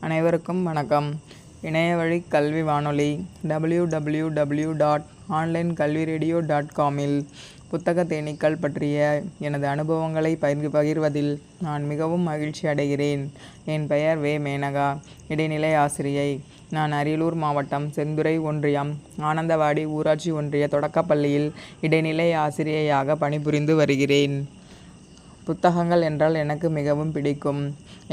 அனைவருக்கும் வணக்கம். இணையவழி கல்வி வானொலி W W W dot online கல்வி ரேடியோ டாட் காமில் புத்தக தேனீக்கள் பற்றிய எனது அனுபவங்களை பகிர் பகிர்வதில் நான் மிகவும் மகிழ்ச்சி அடைகிறேன். என் பெயர் வே. மேனகா. இடைநிலை ஆசிரியை. நான் அரியலூர் மாவட்டம் செந்துறை ஒன்றியம் ஆனந்தவாடி ஊராட்சி ஒன்றிய தொடக்கப்பள்ளியில் இடைநிலை ஆசிரியையாக பணிபுரிந்து வருகிறேன். புத்தகங்கள் என்றால் எனக்கு மிகவும் பிடிக்கும்.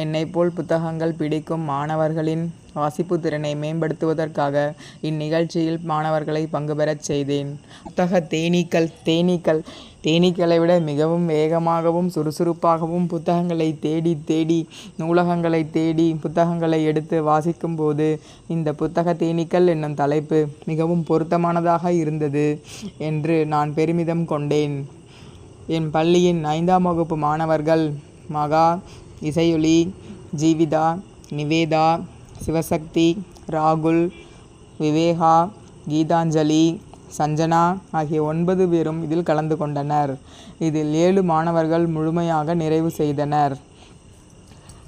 என்னைப்போல் புத்தகங்கள் பிடிக்கும் மாணவர்களின் வாசிப்பு திறனை மேம்படுத்துவதற்காக இந்நிகழ்ச்சியில் மாணவர்களை பங்கு பெறச் செய்தேன். புத்தக தேனீக்கள் தேனீக்கள் தேனீக்களை விட மிகவும் வேகமாகவும் சுறுசுறுப்பாகவும் புத்தகங்களை தேடி தேடி நூலகங்களை தேடி புத்தகங்களை எடுத்து வாசிக்கும்போது இந்த புத்தக தேனீக்கள் என்னும் தலைப்பு மிகவும் பொருத்தமானதாக இருந்தது என்று நான் பெருமிதம் கொண்டேன். என் பள்ளியின் ஐந்தாம் வகுப்பு மாணவர்கள் மகா இசையொலி ஜீவிதா நிவேதா சிவசக்தி ராகுல் விவேகா கீதாஞ்சலி சஞ்சனா ஆகிய ஒன்பது பேரும் இதில் கலந்து கொண்டனர். இதில் ஏழு மாணவர்கள் முழுமையாக நிறைவு செய்தனர்.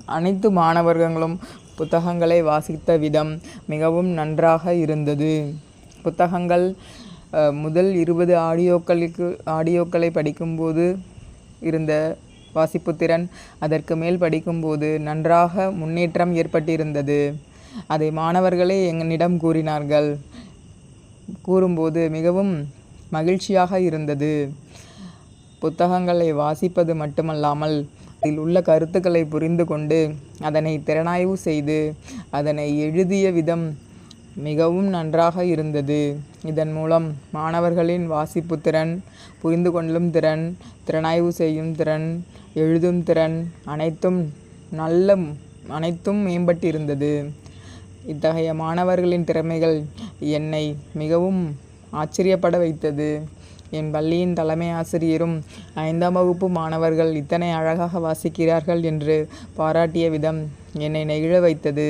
அனைத்து மாணவர்களும் புத்தகங்களை வாசித்த விதம் மிகவும் நன்றாக இருந்தது. புத்தகங்கள் முதல் இருபது ஆடியோக்களுக்கு ஆடியோக்களை படிக்கும்போது இருந்த வாசிப்புத்திறன் அதற்கு மேல் படிக்கும்போது நன்றாக முன்னேற்றம் ஏற்பட்டிருந்தது. அதை மாணவர்களே என்னிடம் கூறினார்கள். கூறும்போது மிகவும் மகிழ்ச்சியாக இருந்தது. புத்தகங்களை வாசிப்பது மட்டுமல்லாமல் அதில் உள்ள கருத்துக்களை புரிந்து கொண்டு அதனை திறனாய்வு செய்து அதனை எழுதிய விதம் மிகவும் நன்றாக இருந்தது. இதன் மூலம் மாணவர்களின் வாசிப்பு திறன் புரிந்து கொள்ளும் திறன் திறனாய்வு செய்யும் திறன் எழுதும் திறன் அனைத்தும் நல்ல அனைத்தும் மேம்பட்டிருந்தது. இத்தகைய மாணவர்களின் திறமைகள் என்னை மிகவும் ஆச்சரியப்பட வைத்தது. என் பள்ளியின் தலைமை ஆசிரியரும் ஐந்தாம் வகுப்பு மாணவர்கள் இத்தனை அழகாக வாசிக்கிறார்கள் என்று பாராட்டிய விதம் என்னை நெகிழ வைத்தது.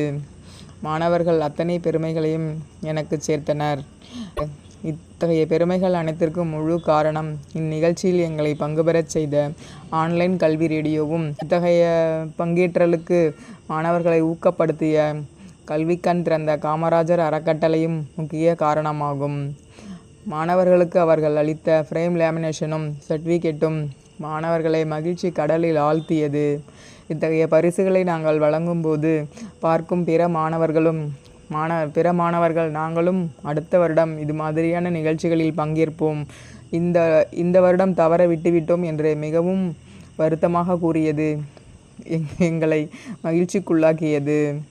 மாணவர்கள் அத்தனை பெருமைகளையும் எனக்கு சேர்த்தனர். இத்தகைய பெருமைகள் அனைத்திற்கும் முழு காரணம் இந்நிகழ்ச்சியில் எங்களை பங்குபெறச் செய்த ஆன்லைன் கல்வி ரேடியோவும் இத்தகைய பங்கேற்றலுக்கு மாணவர்களை ஊக்கப்படுத்திய கல்விக்கண் திறந்த காமராஜர் அறக்கட்டளையும் முக்கிய காரணமாகும். மாணவர்களுக்கு அவர்கள் அளித்த ஃப்ரேம் லேமினேஷனும் சர்டிஃபிகேட்டும் மாணவர்களை மகிழ்ச்சி கடலில் ஆழ்த்தியது. இத்தகைய பரிசுகளை நாங்கள் வழங்கும்போது பார்க்கும் பிற மாணவர்களும் மாண பிற மாணவர்கள் நாங்களும் அடுத்த வருடம் இது மாதிரியான நிகழ்ச்சிகளில் பங்கேற்போம். இந்த இந்த வருடம் தவற விட்டுவிட்டோம் என்று மிகவும் வருத்தமாக கூறியது. எங்- எங்களை மகிழ்ச்சிக்குள்ளாக்கியது.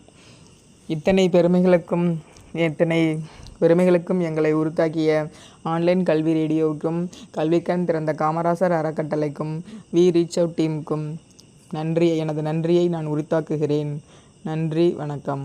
இத்தனை பெருமைகளுக்கும் இத்தனை பெருமைகளுக்கும் எங்களை உருத்தாக்கிய ஆன்லைன் கல்வி ரேடியோவுக்கும் கல்விக்கண் திறந்த காமராசர் அறக்கட்டளைக்கும் வி. ரீச் அவுட் டீமுக்கும் நன்றி எனது நன்றியை நான் உரித்தாக்குகிறேன். நன்றி வணக்கம்.